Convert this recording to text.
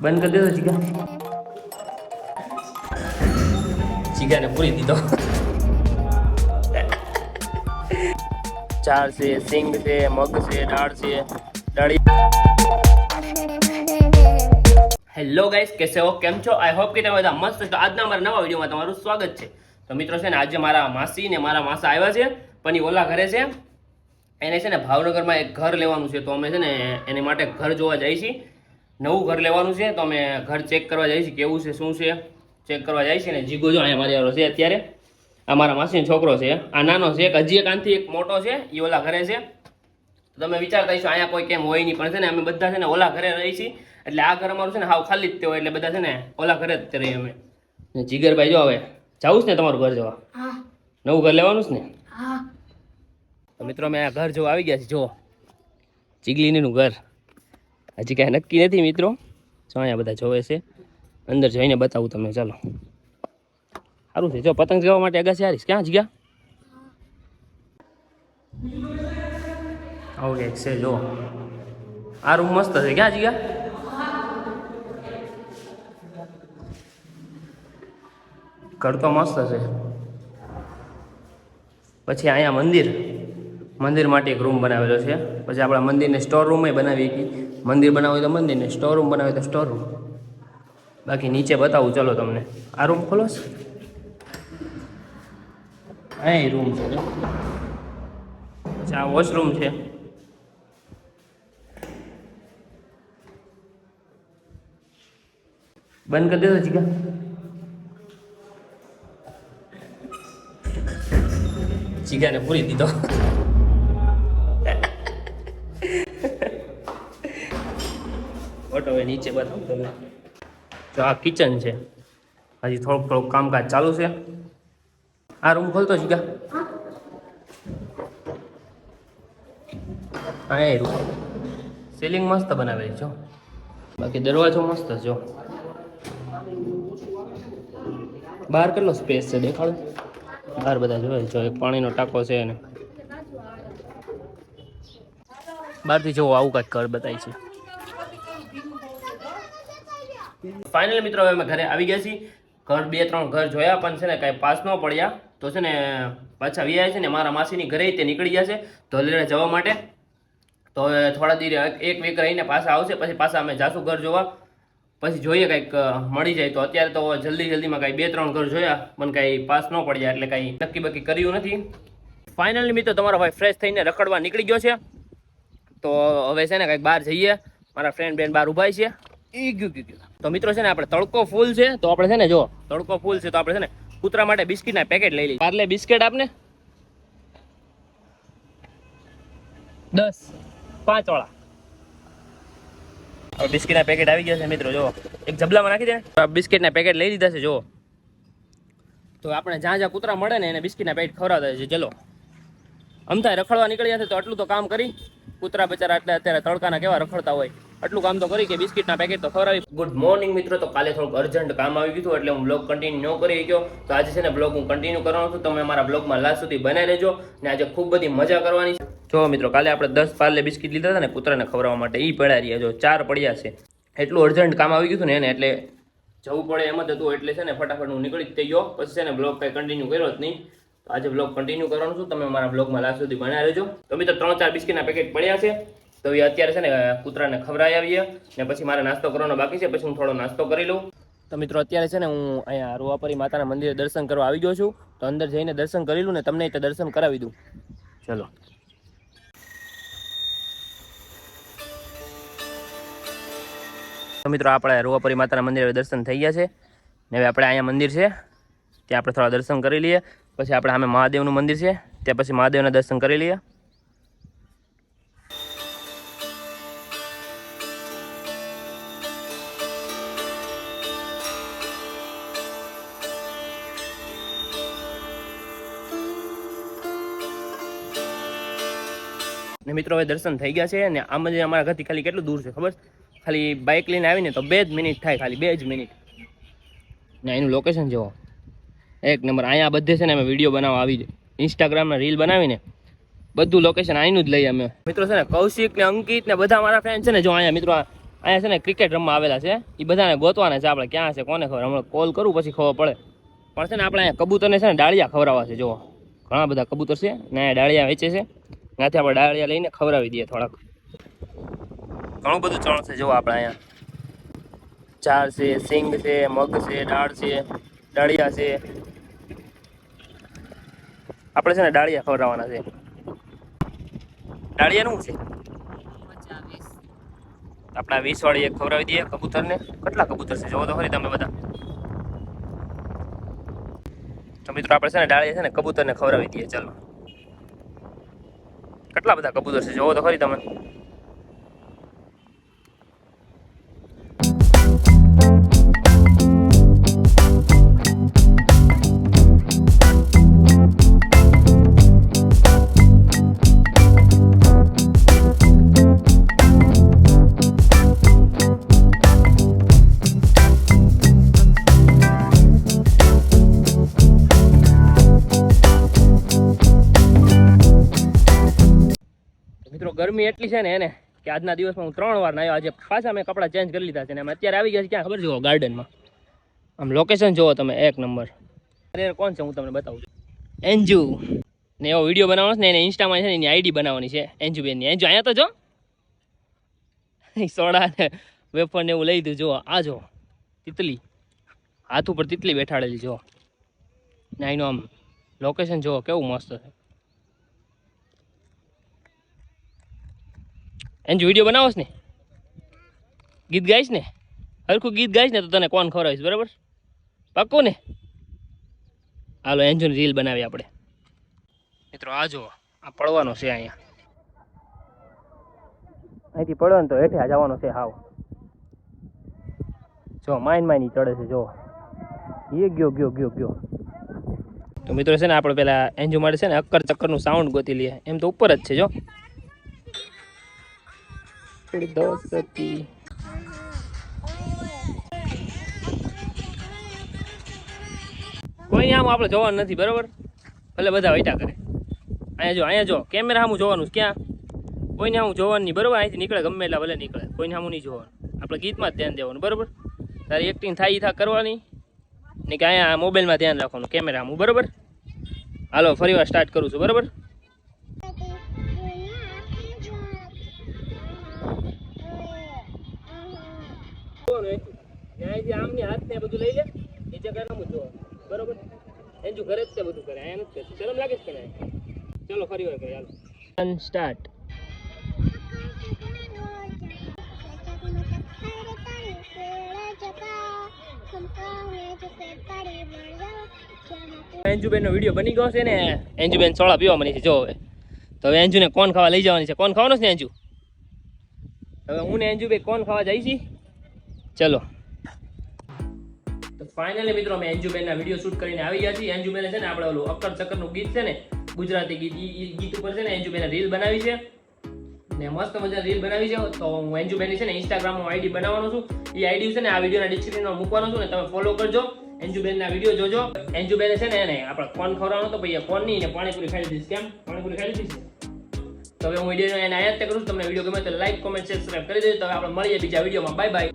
બંધ કરી દેતો જીગા. જીગાને પૂરી દીધો. ચાર છે, સિંગ છે, મગ છે, દાળ છે, દાળી. હેલો ગાઈસ, કેસે હો? કેમ છો? આઈ હોપ કે તમે બધા મસ્ત તો આજના મારા નવા વિડીયોમાં તમારું સ્વાગત છે. તો મિત્રો છે ને, આજે મારા માસી ને મારા માસા આવ્યા છે પણ એ ઓલા ઘરે છે. એને છે ને ભાવનગરમાં એક ઘર લેવાનું છે. તો અમે છે ને, એની માટે ઘર જોવા જઈએ છીએ. નવું ઘર લેવાનું છે તો અમે ઘર ચેક કરવા જઈએ છીએ કેવું છે શું છે ચેક કરવા જાય છે ને જીગો જો અહીંયા મારી છે અત્યારે. આ મારા માસીનો છોકરો છે આ નાનો છે એક હજી એક આનથી એક મોટો છે એ ઓલા ઘરે છે. તમે વિચારતા હશો અહીંયા કોઈ કેમ હોય નહીં પણ છે ને અમે બધા છે ને ઓલા ઘરે રહી છીએ. એટલે આ ઘર અમારું છે ને હાવ ખાલી જ તે હોય એટલે બધા છે ને ઓલા ઘરે જ રહીએ અમે. ને જીગરભાઈ જો હવે જાવું છે ને તમારું ઘર જોવા? નવું ઘર લેવાનું છે ને? તો મિત્રો અમે આ ઘર જોવા આવી ગયા છીએ જો ચીગલીનીનું ઘર. હજી કાંઈ નક્કી નથી મિત્રો. જો અહીંયા બધા જોવે છે. અંદર જઈને બતાવું તમને, ચાલો. સારું છે. જો પતંગ જવા માટે અગાસી હારીશ. ક્યાં જ આવું કંઈક છે, જો. આ મસ્ત છે. ક્યાં જગ્યા ઘર તો મસ્ત છે. પછી અહીંયા મંદિર. મંદિર માટે એક રૂમ બનાવેલો છે. પછી આપણા મંદિરને સ્ટોર રૂમે બનાવી હતી. મંદિર બનાવ્યું તો મંદિરને સ્ટોર રૂમ બનાવે તો સ્ટોર રૂમ બાકી નીચે બતાવું, ચલો તમને. આ રૂમ ખોલો છે? અહીં રૂમ છે. પછી આ વોશરૂમ છે. બંધ કરી દેતો જીગા જીગાને પૂરી દીધો. ઓટો હવે નીચે બતાવું તમને. જો આ કિચન છે. હજી થોડુંક થોડુંક કામકાજ ચાલુ છે. આ રૂમ ખોલતો જીગા હા, એ રૂમ સીલિંગ મસ્ત બનાવેલી છો બાકી દરવાજો મસ્ત જો. બહાર કેટલો સ્પેસ છે, દેખાડો. બહાર બધા જોવે જો એક પાણીનો ટાંકો છે ને. બહારથી જોવો, આવું કંઈક ઘર બતાય છે. ફાઇનલ મિત્રો, હવે અમે ઘરે આવી ગયા છીએ. ઘર બે, ત્રણ ઘર જોયા, પણ છે ને કાંઈ પાસ ન પડ્યા. તો છે ને પાછા વ્યાયા છે ને મારા માસીની ઘરે તે નીકળી ગયા છે ધોલેરા જવા માટે. તો થોડા દી એક વીક રહીને પાછા આવશે, પછી પાછા અમે જાશું ઘર જોવા. પછી જોઈએ કંઈક મળી જાય. તો અત્યારે તો જલ્દી જલ્દીમાં કાંઈ બે, ત્રણ ઘર જોયા, પણ કાંઈ પાસ ન પડ્યા, એટલે કાંઈ નક્કી બક્કી કર્યું નથી. ફાઇનલી મિત્રો, તમારો ભાઈ ફ્રેશ થઈને રખડવા નીકળી ગયો છે. તો હવે છે ને કંઈક બહાર જઈએ. મારા ફ્રેન્ડ બેન બહાર ઊભા છે. ઈ ગયું ગયું ગયું. તો મિત્રો છે ને આપણે તડકો ફૂલ છે. તો આપણે છે ને જો તડકો ફૂલ છે તો આપણે છે ને કૂતરા માટે બિસ્કિટના પેકેટ લઈ લઈએ. પાર્લે બિસ્કિટ આપને? દસ. પાંચ વાળા હવે બિસ્કિટના પેકેટ આવી ગયા છે મિત્રો જો. એક જબલામાં નાખી દે. આ બિસ્કિટના પેકેટ લઈ લીધા છે જો. તો આપણે જ્યાં જ્યાં કૂતરા મળે ને એને બિસ્કિટના પેકેટ ખવડાવતા છે ચલો. આમ રખડવા નીકળી જશે તો આટલું તો કામ કરી. કૂતરા બચારા એટલે અત્યારે તડકાના કેવા રખડતા હોય? આટલું કામ તો કરી કે બિસ્કિટના પેકેટ તો ખવડાવી. ગુડ મોર્નિંગ મિત્રો, તો કાલે થોડુંક અર્જન્ટ કામ આવી ગયું એટલે હું બ્લોગ કન્ટિન્યુ કરી ગયો તો આજે છે ને બ્લોગ હું કન્ટિન્યુ કરવાનો છું. તમે મારા બ્લોગમાં લાસ્ટ સુધી બનાવી રહેજો ને આજે ખૂબ બધી મજા કરવાની છે. જો મિત્રો, કાલે આપણે દસ પાર્લે બિસ્કિટ લીધા હતા ને કૂતરાને ખવડાવવા માટે એ પડ્યા રહ્યા જો, ચાર પડ્યા છે. એટલું અર્જન્ટ કામ આવી ગયું હતું ને એને, એટલે જવું પડે એમ જ હતું, એટલે છે ને ફટાફટ હું નીકળી જ થઈ ગયો. પછી છે ને બ્લોગ કંઈ કન્ટિન્યુ કર્યો જ નહીં. આજે બ્લોગ કન્ટિન્યુ કરવાનું છું. તમે મારા બ્લોગમાં લાસ્ટ સુધી બનાવી રહેજો. તો મિત્રો, ત્રણ ચાર બિસ્કીટના પેકેટ પડ્યા છે. તો એ અત્યારે છે ને કૂતરાને ખવડાવી આવીએ. ને પછી મારે નાસ્તો કરવાનો બાકી છે. પછી હું થોડો નાસ્તો કરી લઉં. તો મિત્રો, અત્યારે છે ને, હું અહીંયા રૂવાપરી માતાના મંદિરે દર્શન કરવા આવી ગયો છું. તો અંદર જઈને દર્શન કરી લઉં ને તમને તે દર્શન કરાવી દઉં. ચલો. તો મિત્રો, આપણે રૂવાપરી માતાના મંદિરે દર્શન થઈ ગયા છે. ને હવે આપણે અહીંયા મંદિર છે. ત્યાં આપણે થોડા દર્શન કરી લઈએ. પછી આપણે સામે મહાદેવનું મંદિર છે. ત્યાં પછી મહાદેવના દર્શન કરી લઈએ. ને મિત્રો, હવે દર્શન થઈ ગયા છે ને આ મંદિર અમારા ઘરથી ખાલી કેટલું દૂર છે ખબર? ખાલી બાઇક લઈને આવીને તો બે જ મિનિટ થાય, ખાલી બે જ મિનિટ ને એનું લોકેશન જુઓ એક નંબર. અહીંયા બધે છે ને અમે વીડિયો બનાવવા આવી જાય ઇન્સ્ટાગ્રામમાં રીલ બનાવીને બધું લોકેશન અહીંનું જ લઈએ અમે. મિત્રો છે ને, કૌશિક ને અંકિત ને બધા મારા ફ્રેન્ડ છે ને જો અહીંયા, મિત્રો, અહીંયા છે ને ક્રિકેટ રમવા આવેલા છે. એ બધાને ગોતવાના છે આપણે, ક્યાં છે, કોને ખબર? હમણાં કોલ કરું પછી ખબર પડે. પણ છે ને, આપણે અહીંયા કબૂતરને છે ને ડાળિયા ખવડાવવા છે જો ઘણા બધા કબૂતર છે, ને અહીંયા ડાળિયા વેચે છે. ત્યાંથી આપણે ડાળિયા લઈને ખવડાવી દઈએ થોડાક. ઘણું બધું ચણ છે જોવો આપણે અહીંયા. ચાર છે, સિંગ છે, મગ છે, દાળ છે, ડાળિયા છે. આપણે છે ને ડાળિયા ખવડાવવાના છે. ડાળિયાનું છે? આપણા વીસ વાળી એક ખવડાવી દઈએ કબૂતરને. કેટલા કબૂતર છે? જોવો તો ખરી તમે બધા. તો મિત્રો આપણે છે ને ડાળિયા છે ને કબૂતરને ખવડાવી દઈએ. ચાલો. કેટલા બધા કબૂતર છે? જોવો તો ખરી તમે. ગરમી એટલી છે ને એને કે આજના દિવસમાં હું ત્રણ વાર નાયો. આજે પાછા મેં કપડાં ચેન્જ કરી લીધા છે ને અત્યારે આવી ગયા છે. ક્યાં ખબર જુઓ ગાર્ડનમાં આમ લોકેશન જુઓ તમે, એક નંબર અરે કોણ છે? હું તમને બતાવું છું. એન્જુ. ને એવો વીડિયો બનાવવાનો છે ને, એને ઇન્સ્ટામાં છે ને, એની આઈડી બનાવવાની છે, એન્જુબેનની. એન્જુ, અહીંયા તો જો. સોડા ને વેફર ને એવું લઈ દીધું, જુઓ, આ જો તિતલી. હાથ ઉપર તિતલી બેઠાડેલી, જુઓ. ને આમ લોકેશન જુઓ, કેવું મસ્ત છે. એન્જુ વીડિયો બનાવોશ ને? ગીત ગાઈશ ને? હરખું ગીત ગાઈશ ને તો તને કોણ ખવડાવીશ, બરાબર? પાક્કું ને? હાલો એન્જુની રીલ બનાવી આપણે. મિત્રો, આ જુઓ, આ પડવાનો છે અહીંયા. અહીંથી પડો ને તો હેઠે જવાનો છે હાવ. જો, માઇન માઇન ચડે છે, જો. એ ગયો ગયો ગયો ગયો. તો મિત્રો, છે ને, આપણે પેલા એન્જુ માટે છે ને, અક્કર ચક્કરનું સાઉન્ડ ગોતી લઈએ. એમ તો ઉપર જ છે, જો. થોડી કોઈ આમ આપણે જોવાનું નથી, બરોબર? ભલે બધા વૈટા કરે. અહીંયા જો અહીંયા જો, કેમેરા સામું જોવાનું. ક્યાં? કોઈને આમ જોવાનું નહીં, બરોબર? અહીંથી નીકળે, ગમે એટલા ભલે નીકળે. કોઈને સામું નહીં જોવાનું. આપણે ગીતમાં જ ધ્યાન દેવાનું, બરોબર? તારી એક્ટિંગ થાય એ થા કરવાની. ને કે અહીંયા મોબાઈલમાં ધ્યાન રાખવાનું, કેમેરા સામું બરોબર? હાલો, ફરી વાર સ્ટાર્ટ કરું છું, બરોબર? ત્યાંથી આમની હાથ ને બધું લઈ લે નીચે કરવાનું જો બરોબર? એન્જુ ઘરે જ તે બધું કરે અહીંયા નથી કરતું. શરમ લાગે છે કે ચલો ફરી વાર કરીએ હાલો. સ્ટાર્ટ એન્જુબેનનો વીડિયો બની ગયો છે ને? એન્જુબેન સોળા પીવા મળી છે જો હવે. તો હવે એન્જુને કોણ ખાવા લઈ જવાની છે? કોણ ખાવાનું છે ને એન્જુ? હવે હું ને એન્જુ બે કોણ ખાવા જાય છી ચલો. ફાઇનલી મિત્રો અમે એન્જુબેનના વીડિયો શૂટ કરીને આવી ગયા છીએ. એન્જુબેને છે ને આપણે ઓલું અક્કર ચક્કરનું ગીત છે ને, ગુજરાતી ગીત, ઈ ગીત ઉપર છે ને એન્જુબેને રીલ બનાવી છે. ને મસ્ત મજા રીલ બનાવી છે. તો હું એન્જુબેનની છે ને ઇન્સ્ટાગ્રામમાં આઈડી બનાવવાનો છું. એ આઈડી છે ને આ વિડીયોના ડિસ્ક્રિપ્શનમાં મૂકવાનો છું ને તમે ફોલો કરજો. એન્જુબેનના વીડિયો જોજો. એન્જુબેને છે ને એને આપણે ફોન ખવડાવવાનો તો ભાઈ ફોન નહીં ને પાણીપુરી ખાઈ લીધી કેમ? પાણીપુરી ખાઈ લીધી તો હવે હું વીડિયો એને આયાત કરું છું. તમને વીડિયો ગમે તો લાઈક કોમેન્ટ સબસ્ક્રાઈબ કરી દેજો. તો આપણે મળીએ બીજા વિડીયોમાં. Bye bye